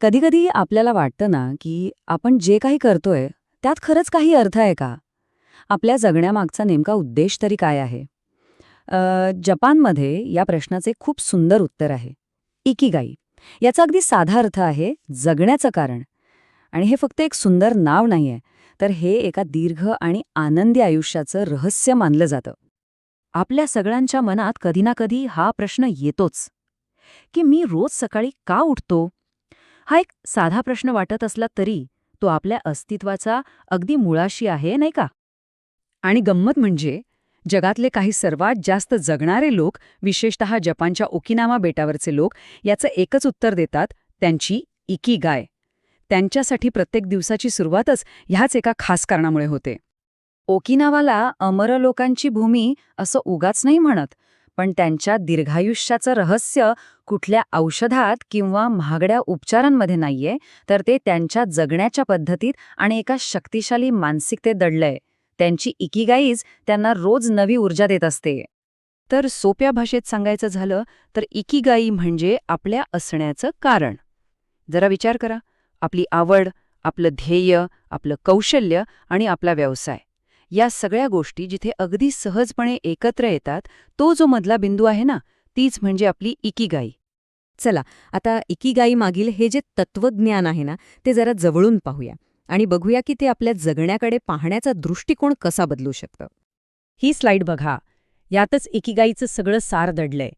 कधीकधी आपल्याला वाटतं ना की आपण जे काही करतोय त्यात खरंच काही अर्थ आहे का? आपल्या जगण्यामागचा नेमका उद्देश तरी काय आहे? जपानमध्ये या प्रश्नाचे खूप सुंदर उत्तर आहे. इकिगाई. याचा अगदी साधा अर्थ आहे जगण्याचं कारण. आणि हे फक्त एक सुंदर नाव नाहीये तर हे एका दीर्घ आणि आनंदी आयुष्याचं रहस्य मानलं जातं. आपल्या सगळ्यांच्या मनात कधी ना कधी हा प्रश्न येतोच. की मी रोज सकाळी का उठतो? हा एक साधा प्रश्न वाटत असला तरी तो आपल्या अस्तित्वाचा अगदी मुळाशी आहे नाही का? आणि गंमत म्हणजे जगातले काही सर्वात जास्त जगणारे लोक विशेषतः जपानच्या ओकिनामा बेटावरचे लोक याचं एकच उत्तर देतात त्यांची इकी गाय त्यांच्यासाठी प्रत्येक दिवसाची सुरुवातच ह्याच एका खास कारणामुळे होते. ओकिनावाला अमर लोकांची भूमी असं उगाच नाही म्हणत. पण त्यांच्या दीर्घायुष्याचं रहस्य कुठल्या औषधात किंवा महागड्या उपचारांमध्ये नाहीये तर ते त्यांच्या जगण्याच्या पद्धतीत आणि एका शक्तिशाली मानसिकते दडलंय. त्यांची इकिगाईज त्यांना रोज नवी ऊर्जा देत असते. तर सोप्या भाषेत सांगायचं झालं तर इकिगाई म्हणजे आपल्या असण्याचं कारण. जरा विचार करा. आपली आवड आपलं ध्येय आपलं कौशल्य आणि आपला व्यवसाय. या सगळ्या गोष्टी जिथे अगदी सहजपणे एकत्र येतात तो जो मधला बिंदू आहे ना तीच म्हणजे आपली इकिगाई. चला आता इकिगाई मागील हे जे तत्वज्ञान आहे ना ते जरा जवळून पाहूया आणि बघूया की ते आपल्या जगण्याकडे पाहण्याचा दृष्टिकोन कसा बदलू शकतं. ही स्लाइड बघा. यातच इकिगाईचं सगळं सार दडलंय.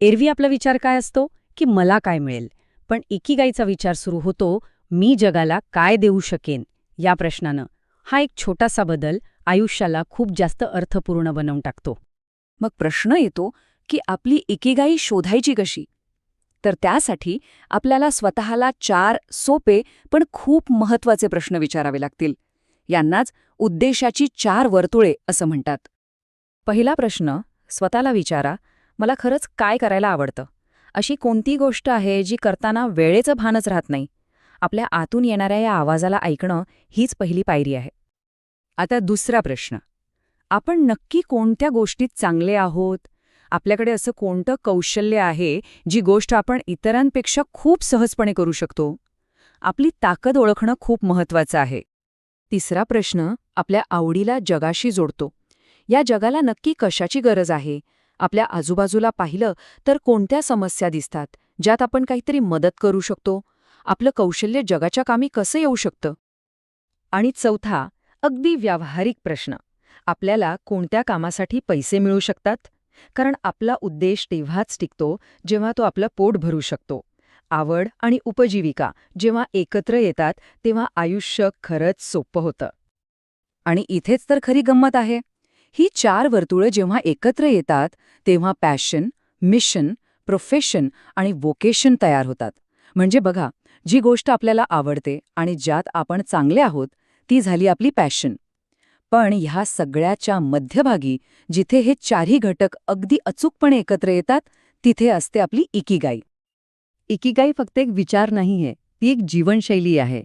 एरवी आपला विचार काय असतो? की मला काय मिळेल? पण इकीगाईचा विचार सुरू होतो मी जगाला काय देऊ शकेन? या प्रश्नानं. हा एक छोटासा बदल आयुष्याला खूप जास्त अर्थपूर्ण बनवून टाकतो. मग प्रश्न येतो की आपली एकेगाई शोधायची कशी? तर त्यासाठी आपल्याला स्वतःला चार सोपे पण खूप महत्त्वाचे प्रश्न विचारावे लागतील. यांनाच उद्देशाची चार वर्तुळे असं म्हणतात. पहिला प्रश्न स्वतःला विचारा मला खरंच काय करायला आवडतं? अशी कोणती गोष्ट आहे जी करताना वेळेचं भानच राहत नाही? आपल्या आतून येणाऱ्या या आवाजाला ऐकणं हीच पहिली पायरी आहे. आता दुसरा प्रश्न. आपण नक्की कोणत्या गोष्टीत चांगले आहोत? आपल्याकडे असं कोणतं कौशल्य आहे जी गोष्ट आपण इतरांपेक्षा खूप सहजपणे करू शकतो? आपली ताकद ओळखणं खूप महत्वाचं आहे. तिसरा प्रश्न आपल्या आवडीला जगाशी जोडतो. या जगाला नक्की कशाची गरज आहे? आपल्या आजूबाजूला पाहिलं तर कोणत्या समस्या दिसतात ज्यात आपण काहीतरी मदत करू शकतो? आपलं कौशल्य जगाच्या कामी कसं येऊ शकतं? आणि चौथा अगदी व्यावहारिक प्रश्न. आपल्याला कोणत्या कामासाठी पैसे मिळू शकतात? कारण आपला उद्देश तेव्हाच टिकतो जेव्हा तो आपलं पोट भरू शकतो. आवड आणि उपजीविका जेव्हा एकत्र येतात तेव्हा आयुष्य खरंच सोपं होतं. आणि इथेच तर खरी गंमत आहे. ही चार वर्तुळं जेव्हा एकत्र येतात तेव्हा पॅशन मिशन प्रोफेशन आणि वोकेशन तयार होतात. म्हणजे बघा जी गोष्ट आपल्याला आवडते आणि ज्यात आपण चांगले आहोत ती झाली आपली पॅशन. पण ह्या सगळ्याच्या मध्यभागी जिथे हे चारही घटक अगदी अचूकपणे एकत्र येतात तिथे असते आपली इकिगाई. इकिगाई फक्त एक विचार नाहीये ती एक जीवनशैली आहे.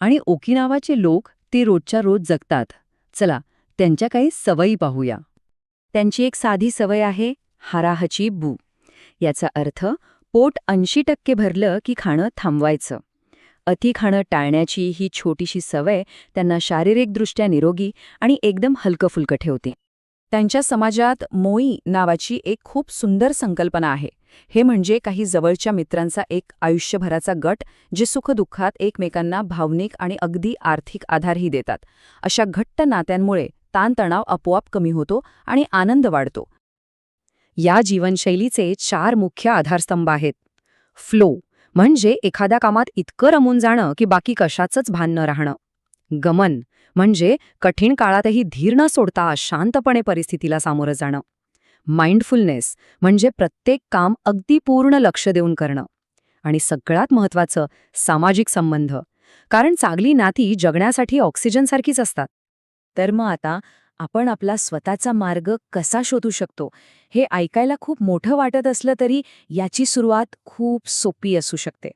आणि ओकिनावाचे लोक ती रोजच्या रोज जगतात. चला त्यांच्या काही सवयी पाहूया. त्यांची एक साधी सवय आहे हाराहची बू. याचा अर्थ पोट ऐंशी टक्के भरलं की खाणं थांबवायचं. अति खाणं टाळण्याची ही छोटीशी सवय त्यांना शारीरिकदृष्ट्या निरोगी आणि एकदम हलकंफुलकं ठेवते. त्यांच्या समाजात मोई नावाची एक खूप सुंदर संकल्पना आहे. हे म्हणजे काही जवळच्या मित्रांचा एक आयुष्यभराचा गट जे सुखदुःखात एकमेकांना भावनिक आणि अगदी आर्थिक आधारही देतात. अशा घट्ट नात्यांमुळे ताणतणाव आपोआप कमी होतो आणि आनंद वाढतो. या जीवनशैलीचे चार मुख्य आधारस्तंभ आहेत. फ्लो म्हणजे एखाद्या कामात इतकं रमून जाणं की बाकी कशाचंच भान न राहणं. गमन म्हणजे कठीण काळातही धीर न सोडता शांतपणे परिस्थितीला सामोरं जाणं. माइंडफुलनेस म्हणजे प्रत्येक काम अगदी पूर्ण लक्ष देऊन करणं. आणि सगळ्यात महत्वाचं सामाजिक संबंध. कारण चांगली नाती जगण्यासाठी ऑक्सिजनसारखीच असतात. तर मग आता आपण आपला स्वतःचा मार्ग कसा शोधू शकतो हे ऐकायला खूप मोठं वाटत असलं तरी याची सुरुवात खूप सोपी असू शकते.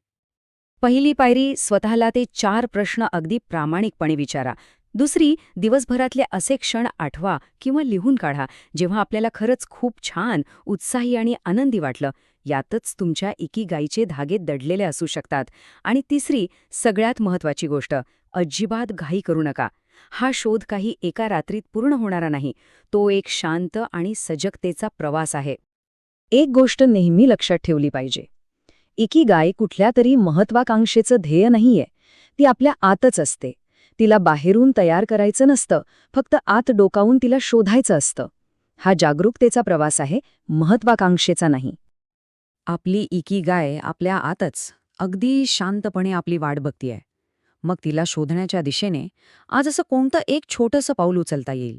पहिली पायरी स्वतःला ते चार प्रश्न अगदी प्रामाणिकपणे विचारा. दुसरी दिवसभरातले असे क्षण आठवा किंवा लिहून काढा जेव्हा आपल्याला खरंच खूप छान उत्साही आणि आनंदी वाटलं. यातच तुमच्या इकीगाईचे धागे दडलेले असू शकतात. आणि तिसरी सगळ्यात महत्वाची गोष्ट अजिबात घाई करू नका. हा शोध काही एका रात्रीत पूर्ण होणारा नाही. तो एक शांत आणि सजगतेचा प्रवास आहे. एक गोष्ट नेहमी लक्षात ठेवली पाहिजे. इकीगाय कुठल्या तरी महत्वाकांक्षेचं ध्येय नाहीये. ती आपल्या आतच असते. तिला बाहेरून तयार करायचं नसतं. फक्त आत डोकावून तिला शोधायचं असतं. हा जागरूकतेचा प्रवास आहे महत्वाकांक्षेचा नाही. आपली इकी गाय आपल्या आतच. अगदी शांतपणे आपली वाट बघतीये. मग तिला शोधण्याच्या दिशेने आज असं कोणतं एक छोटंसं पाऊल उचलता येईल?